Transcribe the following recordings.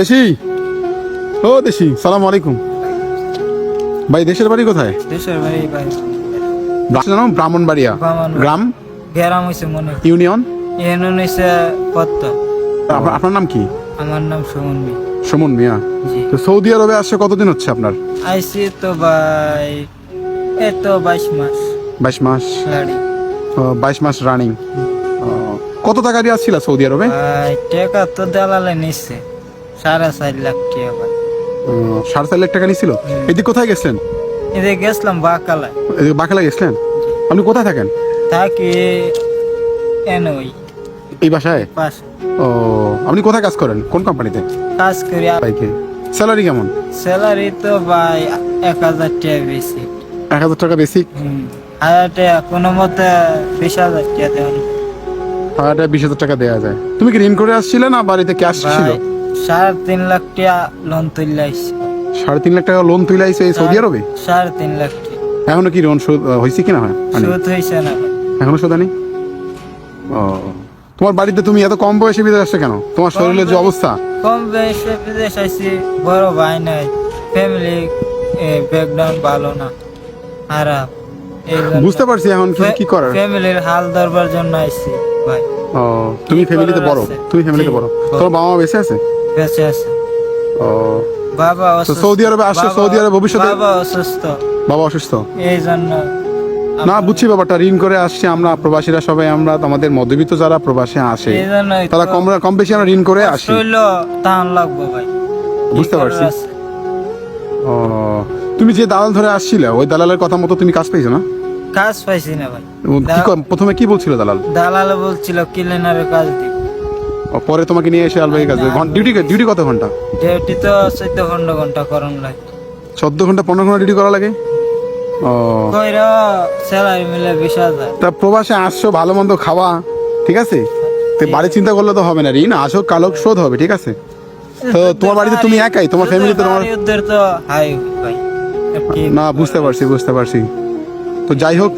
দেশি? ও দেশি সালাম আলাইকুম। ভাই দেশের বাড়ি কোথায়? দেশের বাড়ি ভাই। জানো ব্রাহ্মণবাড়িয়া। গ্রাম? গ্রাম হয়েছে মনে। ইউনিয়ন? এমন হয়েছে পত্ত আপনার নাম কি? আমার নাম সুমন মি সুমন মিয়া। তো সৌদি আরবে আসছে কতদিন হচ্ছে আপনার? আইসি তো ভাই এই তো বাইশ মাস। বাইশ মাস। বাইশ মাস রানিং। কত টাকা দিয়ে আসছিল সৌদি আরবে? ভাই টাকা তো দালালে নিচ্ছে সাড়ে চার লাখ টাকা সাড়ে চার লাখ টাকা নিছিল? এদিকে কোথায় গেছিলেন? এদিকে গেছিলাম বাকালায়। এদিকে বাকালা গেছিলেন? আপনি কোথায় থাকেন? থাকি এই বাসায়? ও আপনি কোথায় কাজ করেন? কোন কোম্পানিতে? কাজ করি বাইকে স্যালারি কেমন? স্যালারি তো ভাই এক হাজার টাকা বেশি। এক হাজার টাকা হুম হাজার টাকা কোনো মতে বিশ হাজার টাকা দেওয়া বিশ হাজার টাকা দেওয়া যায়। তুমি কি ঋণ করে আসছিলে না বাড়িতে ক্যাশ ছিল? সাড়ে তিন লাখ টাকা লোন তুললে আইছি। সাড়ে তিন লাখ টাকা লোন তুলে আইছে এই সৌদি আরবে? সাড়ে তিন লাখ টাকা এখনও কি লোন শোধ হয়েছে কিনা হয়? মানে সুদ হয়েছে না। এখনও শোধ নেই ও তোমার বাড়িতে তুমি এত কম বয়সে বিদেশ আসছো কেন? তোমার শরীরের যে অবস্থা? কম বয়সে বিদেশ আইসি বড় ভাই নাই ফ্যামিলি ব্যাকগ্রাউন্ড ভালো না খারাপ। বুঝতে পারছি এখন কি কি করার। ফ্যামিলির হাল ধরবার জন্য আইসি ভাই। ও তুমি ফ্যামিলিতে বড়? তুমি ফ্যামিলিতে বড়। তোমার বাবা মা বেঁচে আছে? বেঁচে আছে। ও। বাবা অসুস্থ। সৌদি আরবে আসছো সৌদি আরবে ভবিষ্যতে? বাবা অসুস্থ। বাবা অসুস্থ? এই জন্য না বুঝছি ব্যাপারটা ঋণ করে আসছি আমরা প্রবাসীরা সবাই আমরা আমাদের মধ্যবিত্ত যারা প্রবাসে আসে তারা কম কম বেশি আমরা ঋণ করে আসি। বুঝতে পারছি। ও তুমি যে দালাল ধরে আসছিলে ওই দালালের কথা মতো তুমি কাজ পেয়েছ না? কাজ পাইছি না ভাই। কি প্রথমে কি বলছিল দালাল? দালাল বলছিল ক্লিনারের কাজ দিব। ও পরে তোমাকে নিয়ে এসে আলবাই কাজ ডিউটি ডিউটি কত ঘণ্টা? ডিউটি তো চোদ্দ ঘণ্টা ঘণ্টা করন লাগে। চোদ্দ ঘণ্টা পনেরো ঘণ্টা ডিউটি করা লাগে? ও। কইরা স্যালারি মিলে বিশ হাজার। তা প্রবাসে আসছো ভালো মন্দ খাওয়া ঠিক আছে? তো বাড়ি চিন্তা করলে তো হবে না ঋণ আসো কালক শোধ হবে ঠিক আছে? তো তোমার বাড়িতে তুমি একাই তোমার ফ্যামিলিতে তোমার ওদের তো হাই ভাই। না বুঝতে পারছি বুঝতে পারছি। তো যাই হোক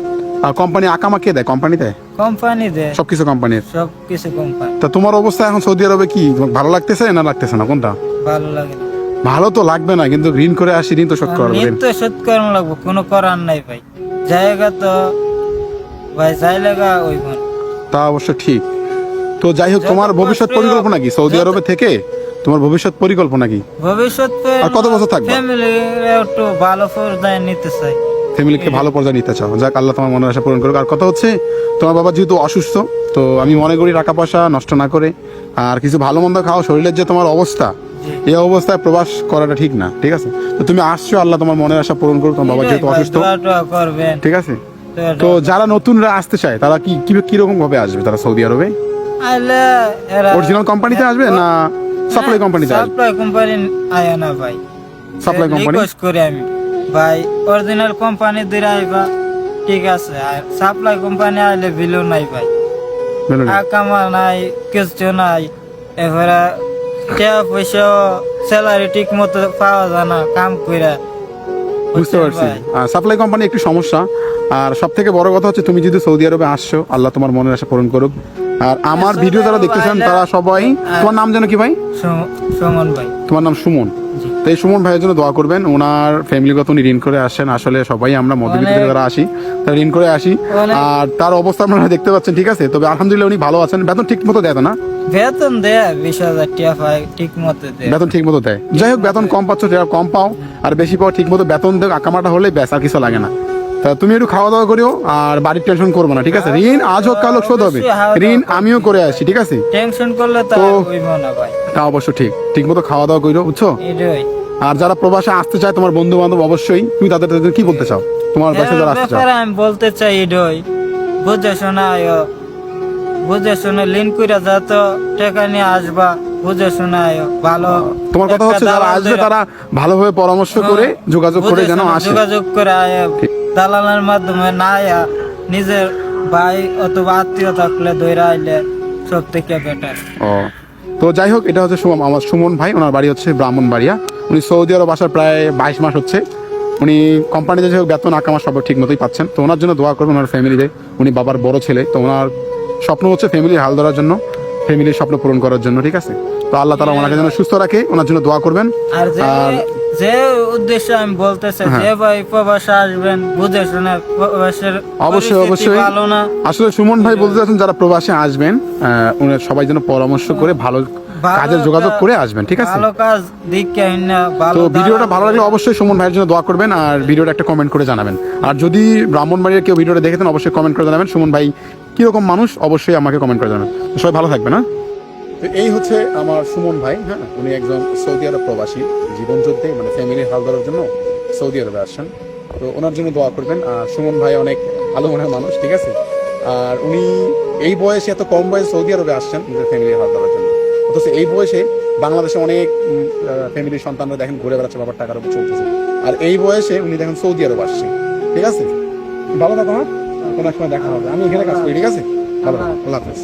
কোম্পানি আকামা কে দেয়? কোম্পানি দেয় কোম্পানি দে সবকিছু কোম্পানির সব কিছু কোম্পানি তা তোমার অবস্থা এখন সৌদি আরবে কি? ভালো লাগতেছে না লাগতেছে না? কোনটা? ভালো লাগে ভালো তো লাগবে না কিন্তু ঋণ করে আসি ঋণ তো শোধ করা লাগবে। নিত্য শোধ করানো লাগবো কোনো করার নাই ভাই। জায়গা তো ভাই জায়গা ওই মন তা অবশ্য ঠিক। তো যাই হোক তোমার ভবিষ্যৎ পরিকল্পনা কি? সৌদি আরবে থেকে? তোমার ভবিষ্যৎ পরিকল্পনা কি? ভবিষ্যৎ আর কত বছর থাকবা? ফ্যামিলি একটু ভালো পর্যায়ে নিতে চাই। ফ্যামিলিকে ভালো পর্যায়ে নিতে চাও। যাক আল্লাহ তোমার মনের আশা পূরণ করুক। আর কথা হচ্ছে তোমার বাবা যেহেতু অসুস্থ তো আমি মনে করি টাকা পয়সা নষ্ট না করে আর কিছু ভালো মন্দ খাও শরীরের যে তোমার অবস্থা এই অবস্থায় প্রবাস করাটা ঠিক না ঠিক আছে? তো তুমি আসছো আল্লাহ তোমার মনের আশা পূরণ করুক তোমার বাবা যেহেতু অসুস্থ। ঠিক আছে? তো যারা নতুনরা আসতে চায় তারা কি কি কীরকম ভাবে আসবে? তারা সৌদি আরবে? অরিজিনাল কোম্পানিতে আসবে না সাপ্লাই কোম্পানিতে আসবে? সাপ্লাই কোম্পানি আয় না ভাই। সাপ্লাই কোম্পানি করি আমি। ভাই অরিজিনাল কোম্পানি দিয়ে আইবা ঠিক আছে আর সাপ্লাই কোম্পানি আইলে বিলও নাই ভাই। আকামা নাই। কিছু নাই এবারে টাকা পয়সা স্যালারি ঠিক মতো পাওয়া যায় না কাম কইরা। বুঝতে পারছি? সাপ্লাই কোম্পানি একটু সমস্যা। আর সব থেকে বড় কথা হচ্ছে তুমি যদি সৌদি আরবে আসছো আল্লাহ তোমার মনের আশা পূরণ করুক। আর আমার ভিডিও যারা আরবে দেখতেছেন তারা সবাই তোমার নাম যেন কি ভাই? সুমন ভাই। তোমার নাম সুমন। তো এই সুমন ভাইয়ের জন্য দোয়া করবেন। ওনার ফ্যামিলিগত উনি ঋণ করে আসেন আসলে সবাই আমরা মধ্যবিত্ত থেকে যারা আসি তারা ঋণ করে আসি। আর তার অবস্থা আপনারা দেখতে পাচ্ছেন ঠিক আছে? তবে আলহামদুলিল্লাহ উনি ভালো আছেন। বেতন ঠিক মতো দেয় না? বেতন দেয় বিশ হাজার টাকা পাই ঠিক মতো দেয়। বেতন ঠিক মতো দেয়। যাই হোক বেতন কম পাচ্ছ কম পাও। আর বেশি পাও ঠিক মতো বেতন দেয় আকামাটা হলে ব্যাস আর কিছু লাগে না। তা তুমি একটু খাওয়া দাওয়া করিও আর বাড়ির টেনশন করব না ঠিক আছে? ঋণ আজ হোক কাল হোক শোধ হবে। ঋণ আমিও করে আসি ঠিক আছে? টেনশন করলে তো তো- অবশ্য ঠিক। ঠিক মতো খাওয়া দাওয়া করিও বুঝছ? আর যারা প্রবাসে আসতে চায় তোমার বন্ধু বান্ধব অবশ্যই তুমি তাদের তাদের কি বলতে চাও? তোমার দেশে যারা আসতে চাও আমি বলতে চাই এটাই। বুঝে শোনা আয়ো। বুঝে শুনে লিন কইরা যা তো টাকা নিয়ে আসবা। বুঝে শোনা আয়ো। ভালো তোমার কথা হচ্ছে যারা আসবে তারা ভালোভাবে পরামর্শ করে যোগাযোগ করে যেন আসে। যোগাযোগ করে আয়। ঠিক। দালালের মাধ্যমে না আয়া নিজের ভাই অথবা আত্মীয় থাকলে দইরা আইলে সব থেকে বেটার ও। তো যাই হোক, এটা হচ্ছে সুমন আমার সুমন ভাই, ওনার বাড়ি হচ্ছে ব্রাহ্মণবাড়িয়া। উনি সৌদি আরব আসার প্রায় বাইশ মাস হচ্ছে। উনি কোম্পানিতে যে বেতন, আকামা সব ঠিক মতোই পাচ্ছেন। তো ওনার জন্য দোয়া করবেন ওনার ফ্যামিলিতে উনি বাবার বড় ছেলে, তো ওনার স্বপ্ন হচ্ছে ফ্যামিলি হাল ধরার জন্য ফ্যামিলির স্বপ্ন পূরণ করার জন্য ঠিক আছে? তো আল্লাহ তালা ওনাকে যেন সুস্থ রাখে ওনার জন্য দোয়া করবেন। আর যে উদ্দেশ্যে আমি বলতেছি চাই যে ভাই প্রবাসে আসবেন বুঝে শুনে প্রবাসের অবশ্যই অবশ্যই। আসলে সুমন ভাই বলতে চাচ্ছেন যারা প্রবাসে আসবেন সবাই যেন পরামর্শ করে ভালো কাজের যোগাযোগ করে আসবেন ঠিক আছে? ভালো কাজ দিকে না ভালো তো ভিডিওটা ভালো লাগলে অবশ্যই সুমন ভাইয়ের জন্য দোয়া করবেন আর ভিডিওটা একটা কমেন্ট করে জানাবেন। আর যদি ব্রাহ্মণবাড়ির কেউ ভিডিওটা দেখেছেন অবশ্যই কমেন্ট করে জানাবেন। সুমন ভাই কীরকম মানুষ অবশ্যই আমাকে কমেন্ট করে জানাবেন। সবাই ভালো থাকবেন হ্যাঁ? তো এই হচ্ছে আমার সুমন ভাই হ্যাঁ? উনি একজন সৌদি আরব প্রবাসী জীবন যুদ্ধে মানে ফ্যামিলির হাল ধরার জন্য সৌদি আরবে আসছেন। তো ওনার জন্য দোয়া করবেন। আর সুমন ভাই অনেক ভালো মনের মানুষ ঠিক আছে? আর উনি এই বয়সে এত কম বয়সে সৌদি আরবে আসছেন নিজের ফ্যামিলির হাল ধরার জন্য। অথচ এই বয়সে বাংলাদেশে অনেক ফ্যামিলির সন্তানরা দেখেন ঘুরে বেড়াচ্ছে বাবার টাকার উপর চলতেছে। আর এই বয়সে উনি দেখেন সৌদি আরব আসছে। ঠিক আছে? ভালো থাকো হ্যাঁ? কোনো সময় দেখা হবে। আমি এখানে কাজ করি, ঠিক আছে? ভালো। আল্লাহ হাফেজ।